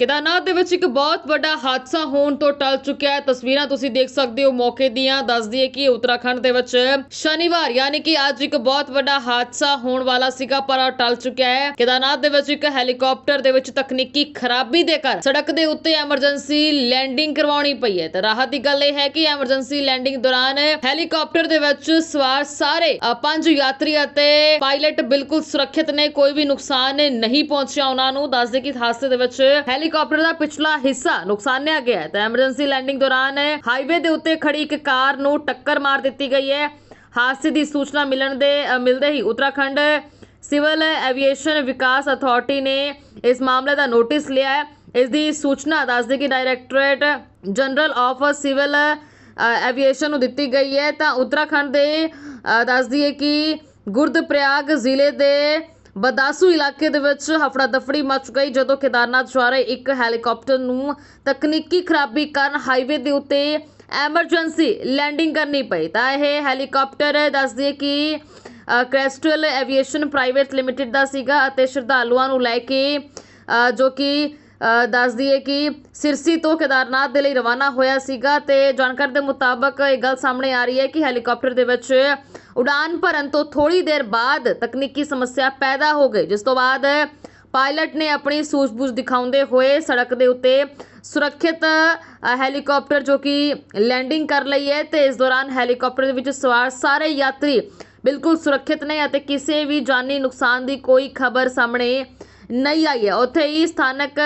ਕੇਦਾਰਨਾਥ ਦੇ ਵਿੱਚ ਇੱਕ ਬਹੁਤ ਵੱਡਾ ਹਾਦਸਾ ਹੋਣ ਤੋਂ ਟਲ ਚੁੱਕਿਆ ਹੈ। ਤਸਵੀਰਾਂ ਤੁਸੀਂ ਦੇਖ ਸਕਦੇ ਹੋ ਮੌਕੇ ਦੀਆਂ। ਦੱਸ ਦਈਏ ਕਿ ਉੱਤਰਾਖੰਡ ਦੇ ਵਿੱਚ ਸ਼ਨੀਵਾਰ, ਯਾਨੀ ਕਿ ਅੱਜ ਇੱਕ ਬਹੁਤ ਵੱਡਾ ਹਾਦਸਾ ਹੋਣ ਵਾਲਾ ਸੀਗਾ, ਪਰ ਉਹ ਟਲ ਚੁੱਕਿਆ ਹੈ। ਕੇਦਾਰਨਾਥ ਦੇ ਵਿੱਚ ਇੱਕ ਹੈਲੀਕਾਪਟਰ ਦੇ ਵਿੱਚ ਤਕਨੀਕੀ ਖਰਾਬੀ ਦੇ ਕਾਰਨ ਸੜਕ ਦੇ ਉੱਤੇ ਐਮਰਜੈਂਸੀ ਲੈਂਡਿੰਗ ਕਰਵਾਉਣੀ ਪਈ ਹੈ। ਤੇ ਰਾਹਤ ਦੀ ਗੱਲ ਇਹ ਹੈ ਕਿ ਐਮਰਜੈਂਸੀ ਲੈਂਡਿੰਗ ਦੌਰਾਨ ਹੈਲੀਕਾਪਟਰ ਦੇ ਵਿੱਚ ਸਵਾਰ ਸਾਰੇ ਪੰਜ ਯਾਤਰੀ ਅਤੇ ਪਾਇਲਟ ਬਿਲਕੁਲ ਸੁਰੱਖਿਅਤ ਨੇ। ਕੋਈ ਵੀ ਨੁਕਸਾਨ ਨਹੀਂ ਪਹੁੰਚਿਆ ਉਹਨਾਂ ਨੂੰ। ਦੱਸਦੇ ਕਿ ਹਾਦਸੇ ਦੇ ਵਿੱਚ ਹੈਲੀਕਾਪਟਰ ਦਾ ਪਿਛਲਾ ਹਿੱਸਾ ਨੁਕਸਾਨਿਆ ਗਿਆ ਹੈ। ਤੇ ਐਮਰਜੈਂਸੀ ਲੈਂਡਿੰਗ ਦੌਰਾਨ ਹਾਈਵੇ ਦੇ ਉੱਤੇ ਖੜੀ ਇੱਕ ਕਾਰ ਨੂੰ ਟੱਕਰ ਮਾਰ ਦਿੱਤੀ ਗਈ ਹੈ। ਹਾਦਸੇ ਦੀ ਸੂਚਨਾ ਮਿਲਣ ਦੇ ਮਿਲਦੇ ਹੀ Uttarakhand civil aviation Vikas authority ਨੇ ਇਸ ਮਾਮਲੇ ਦਾ ਨੋਟਿਸ ਲਿਆ ਹੈ। ਇਸ ਦੀ ਸੂਚਨਾ ਦੱਸਦੇ ਕਿ directorate general of civil aviation ਨੂੰ ਦਿੱਤੀ ਗਈ ਹੈ। ਤਾਂ ਉੱਤਰਾਖੰਡ ਦੇ ਅ, ਦੱਸ ਕਿ ਗੁਰਦਪ੍ਰਯਾਗ ਜ਼ਿਲ੍ਹੇ ਦੇ ਬਦਾਸੂ ਇਲਾਕੇ ਦੇ ਵਿੱਚ ਹਫੜਾ ਦਫੜੀ ਮਚ ਗਈ ਜਦੋਂ ਕੇਦਾਰਨਾਥ ਜਾ ਰਹੇ ਇੱਕ ਹੈਲੀਕਾਪਟਰ ਨੂੰ ਤਕਨੀਕੀ ਖਰਾਬੀ ਕਾਰਨ ਹਾਈਵੇ ਦੇ ਉੱਤੇ ਐਮਰਜੈਂਸੀ ਲੈਂਡਿੰਗ ਕਰਨੀ ਪਈ। ਤਾਂ ਇਹ ਹੈਲੀਕਾਪਟਰ ਦੱਸਦੀ ਦਈਏ ਕਿ ਅ, ਕ੍ਰੈਸਟਲ ਐਵੀਏਸ਼ਨ ਪ੍ਰਾਈਵੇਟ ਲਿਮਿਟਿਡ ਦਾ ਸੀਗਾ ਅਤੇ ਸ਼ਰਧਾਲੂਆਂ ਨੂੰ ਲੈ ਕੇ ਜੋ ਕਿ ਦੱਸ ਦਈਏ ਕਿ ਸਿਰਸੀ ਤੋਂ ਕੇਦਾਰਨਾਥ ਦੇ ਲਈ ਰਵਾਨਾ ਹੋਇਆ ਸੀਗਾ ਤੇ ਜਾਣਕਾਰੀ ਦੇ ਮੁਤਾਬਕ ਇਹ ਗੱਲ ਸਾਹਮਣੇ ਆ ਰਹੀ ਹੈ ਕਿ ਹੈਲੀਕਾਪਟਰ ਦੇ ਵਿੱਚ ਉਡਾਨ ਭਰਨ ਤੋਂ ਥੋੜੀ ਦੇਰ ਬਾਅਦ ਤਕਨੀਕੀ ਸਮੱਸਿਆ ਪੈਦਾ ਹੋ ਗਈ ਜਿਸ ਤੋਂ ਬਾਅਦ ਪਾਇਲਟ ਨੇ ਆਪਣੀ ਸੂਝ-ਬੂਝ ਦਿਖਾਉਂਦੇ ਹੋਏ ਸੜਕ ਦੇ ਉੱਤੇ ਸੁਰੱਖਿਅਤ ਅ, ਹੈਲੀਕਾਪਟਰ ਜੋ ਕਿ ਲੈਂਡਿੰਗ ਕਰ ਲਈ ਹੈ ਤੇ ਇਸ ਦੌਰਾਨ ਹੈਲੀਕਾਪਟਰ ਦੇ ਵਿੱਚ ਸਵਾਰ ਸਾਰੇ ਯਾਤਰੀ ਬਿਲਕੁਲ ਸੁਰੱਖਿਅਤ ਨੇ ਅਤੇ ਕਿਸੇ ਵੀ ਜਾਨੀ ਨੁਕਸਾਨ ਦੀ ਕੋਈ ਖਬਰ ਸਾਹਮਣੇ ਨਹੀਂ ਆਈ ਹੈ। ਉੱਥੇ ਹੀ ਸਥਾਨਕ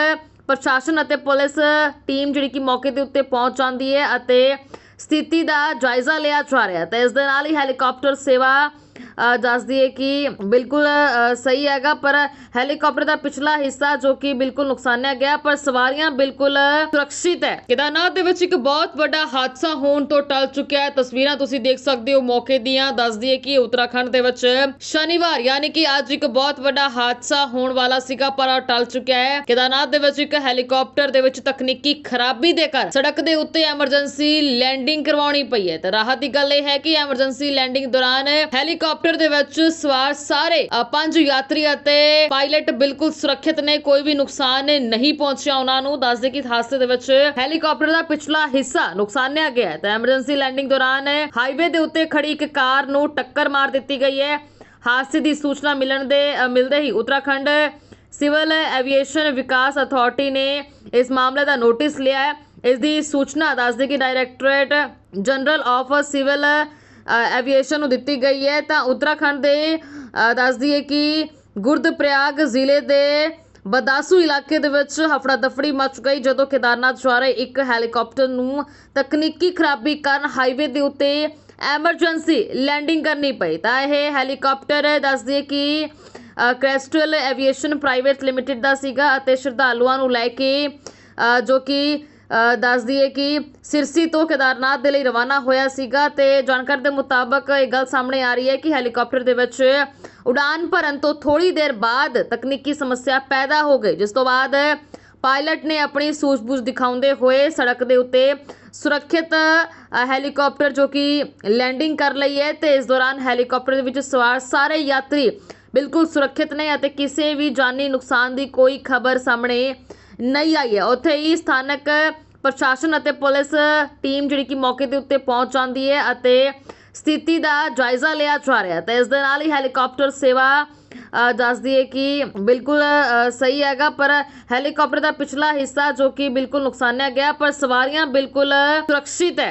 ਪ੍ਰਸ਼ਾਸਨ ਅਤੇ ਪੁਲਿਸ ਟੀਮ ਜਿਹੜੀ ਕਿ ਮੌਕੇ ਦੇ ਉੱਤੇ ਪਹੁੰਚ ਜਾਂਦੀ ਹੈ ਅਤੇ ਸਥਿਤੀ ਦਾ ਜਾਇਜ਼ਾ ਲਿਆ ਜਾ ਰਿਹਾ ਹੈ। ਤੇ ਇਸ ਦੇ ਨਾਲ ਹੀ ਹੈਲੀਕਾਪਟਰ ਸੇਵਾ ਅ, ਦੱਸਦੀ ਹੈ ਕਿ ਬਿਲਕੁਲ ਅ, ਸਹੀ ਹੈਗਾ ਪਰ ਹੈਲੀਕਾਪਟਰ ਦਾ ਪਿਛਲਾ ਹਿੱਸਾ ਜੋ ਕਿ ਬਿਲਕੁਲ ਨੁਕਸਾਨਿਆ ਗਿਆ ਪਰ ਸਵਾਰੀਆਂ ਬਿਲਕੁਲ ਸੁਰੱਖਿਅਤ ਹੈ ਕੇਦਾਰਨਾਥ ਦੇ ਵਿੱਚ ਇੱਕ ਬਹੁਤ ਵੱਡਾ ਹਾਦਸਾ ਹੋਣ ਤੋਂ ਟਲ ਚੁੱਕਿਆ ਹੈ ਤਸਵੀਰਾਂ ਤੁਸੀਂ ਦੇਖ ਸਕਦੇ ਹੋ ਮੌਕੇ ਦੀਆਂ ਦੱਸਦੀ ਹੈ ਕਿ ਉੱਤਰਾਖੰਡ ਦੇ ਵਿੱਚ ਸ਼ਨੀਵਾਰ ਯਾਨੀ ਕਿ ਅੱਜ ਇੱਕ ਬਹੁਤ ਵੱਡਾ ਹਾਦਸਾ ਹੋਣ ਵਾਲਾ ਸੀਗਾ ਪਰ ਉਹ ਟਲ ਚੁੱਕਿਆ ਹੈ ਕੇਦਾਰਨਾਥ ਦੇ ਵਿੱਚ ਇੱਕ ਹੈਲੀਕਾਪਟਰ ਦੇ ਵਿੱਚ ਤਕਨੀਕੀ ਖਰਾਬੀ ਦੇ ਕਾਰਨ ਸੜਕ ਦੇ ਉੱਤੇ ਐਮਰਜੈਂਸੀ ਲੈਂਡਿੰਗ ਕਰਵਾਉਣੀ ਪਈ ਹੈ ਤੇ ਰਾਹਤ ਦੀ ਗੱਲ ਇਹ ਹੈ ਕਿ ਐਮਰਜੈਂਸੀ ਲੈਂਡਿੰਗ ਦੌਰਾਨ ਹੈਲੀਕਾਪਟਰ ਦੇ ਵਿੱਚ ਸਵਾਰ ਸਾਰੇ ਪੰਜ ਯਾਤਰੀ ਅਤੇ ਪਾਇਲਟ ਬਿਲਕੁਲ ਸੁਰੱਖਿਅਤ ਨੇ, ਕੋਈ ਵੀ ਨੁਕਸਾਨ ਨਹੀਂ ਪਹੁੰਚਿਆ ਉਹਨਾਂ ਨੂੰ। ਦੱਸਦੇ ਕਿ ਹਾਦਸੇ ਦੇ ਵਿੱਚ ਹੈਲੀਕਾਪਟਰ ਦਾ ਪਿਛਲਾ ਹਿੱਸਾ ਨੁਕਸਾਨਿਆ ਗਿਆ ਹੈ। ਤੇ ਐਮਰਜੈਂਸੀ ਲੈਂਡਿੰਗ ਦੌਰਾਨ ਹਾਈਵੇ ਦੇ ਉੱਤੇ ਖੜੀ ਇੱਕ ਕਾਰ ਨੂੰ ਟੱਕਰ ਮਾਰ ਦਿੱਤੀ ਗਈ ਹੈ। ਹਾਦਸੇ ਦੀ ਸੂਚਨਾ ਮਿਲਣ ਦੇ ਮਿਲਦੇ ਹੀ Uttarakhand civil aviation Vikas authority ਨੇ ਇਸ ਮਾਮਲੇ ਦਾ ਨੋਟਿਸ ਲਿਆ ਹੈ। ਇਸ ਦੀ ਸੂਚਨਾ ਦੱਸਦੇ ਕਿ directorate general of civil aviation ਨੂੰ ਦਿੱਤੀ ਗਈ ਹੈ ਤਾਂ ਉੱਤਰਾਖੰਡ ਦੇ ਅ, ਦੱਸ ਦਈਏ ਕਿ ਗੁਰਦਪ੍ਰਯਾਗ ਜ਼ਿਲ੍ਹੇ ਦੇ ਬਦਾਸੂ ਇਲਾਕੇ ਦੇ ਵਿੱਚ ਹਫੜਾ ਦਫੜੀ ਮਚ ਗਈ ਜਦੋਂ ਕੇਦਾਰਨਾਥ ਜਾ ਰਹੇ ਇੱਕ ਹੈਲੀਕਾਪਟਰ ਨੂੰ ਤਕਨੀਕੀ ਖਰਾਬੀ ਕਾਰਨ ਹਾਈਵੇ ਦੇ ਉੱਤੇ ਐਮਰਜੈਂਸੀ ਲੈਂਡਿੰਗ ਕਰਨੀ ਪਈ। ਤਾਂ ਇਹ ਹੈਲੀਕਾਪਟਰ ਦੱਸ ਦਈਏ ਕਿ ਅ, ਕ੍ਰੈਸਟਲ ਐਵੀਏਸ਼ਨ ਪ੍ਰਾਈਵੇਟ ਲਿਮਟਿਡ ਦਾ ਸੀਗਾ ਅਤੇ ਸ਼ਰਧਾਲੂਆਂ ਨੂੰ ਲੈ ਕੇ ਜੋ ਕਿ ਦੱਸ ਦਈਏ ਕਿ ਸਿਰਸੀ ਤੋਂ ਕੇਦਾਰਨਾਥ ਦੇ ਲਈ ਰਵਾਨਾ ਹੋਇਆ ਸੀਗਾ ਤੇ ਜਾਣਕਾਰੀ ਦੇ ਮੁਤਾਬਕ ਇਹ ਗੱਲ ਸਾਹਮਣੇ ਆ ਰਹੀ ਹੈ ਕਿ ਹੈਲੀਕਾਪਟਰ ਦੇ ਵਿੱਚ ਉਡਾਨ ਭਰਨ ਤੋਂ ਥੋੜੀ ਦੇਰ ਬਾਅਦ ਤਕਨੀਕੀ ਸਮੱਸਿਆ ਪੈਦਾ ਹੋ ਗਈ ਜਿਸ ਤੋਂ ਬਾਅਦ ਪਾਇਲਟ ਨੇ ਆਪਣੀ ਸੂਝ-ਬੂਝ ਦਿਖਾਉਂਦੇ ਹੋਏ ਸੜਕ ਦੇ ਉੱਤੇ ਸੁਰੱਖਿਅਤ ਅ, ਹੈਲੀਕਾਪਟਰ ਜੋ ਕਿ ਲੈਂਡਿੰਗ ਕਰ ਲਈ ਹੈ ਤੇ ਇਸ ਦੌਰਾਨ ਹੈਲੀਕਾਪਟਰ ਦੇ ਵਿੱਚ ਸਵਾਰ ਸਾਰੇ ਯਾਤਰੀ ਬਿਲਕੁਲ ਸੁਰੱਖਿਅਤ ਨੇ ਅਤੇ ਕਿਸੇ ਵੀ ਜਾਨੀ ਨੁਕਸਾਨ ਦੀ ਕੋਈ ਖਬਰ ਸਾਹਮਣੇ ਨਹੀਂ ਆਈ ਹੈ। ਉੱਥੇ ਹੀ ਸਥਾਨਕ ਪ੍ਰਸ਼ਾਸਨ ਅਤੇ ਪੁਲਿਸ ਟੀਮ ਜਿਹੜੀ ਕਿ ਮੌਕੇ ਦੇ ਉੱਤੇ ਪਹੁੰਚ ਜਾਂਦੀ ਹੈ ਅਤੇ ਸਥਿਤੀ ਦਾ ਜਾਇਜ਼ਾ ਲਿਆ ਜਾ ਰਿਹਾ ਹੈ। ਤੇ ਇਸ ਦੇ ਨਾਲ ਹੀ ਹੈਲੀਕਾਪਟਰ ਸੇਵਾ ਦੱਸਦੀ ਹੈ ਕਿ ਬਿਲਕੁਲ ਸਹੀ ਹੈਗਾ, ਪਰ ਹੈਲੀਕਾਪਟਰ ਦਾ ਪਿਛਲਾ ਹਿੱਸਾ ਜੋ ਕਿ ਬਿਲਕੁਲ ਨੁਕਸਾਨਿਆ ਗਿਆ, ਪਰ ਸਵਾਰੀਆਂ ਬਿਲਕੁਲ ਸੁਰੱਖਿਅਤ ਹੈ।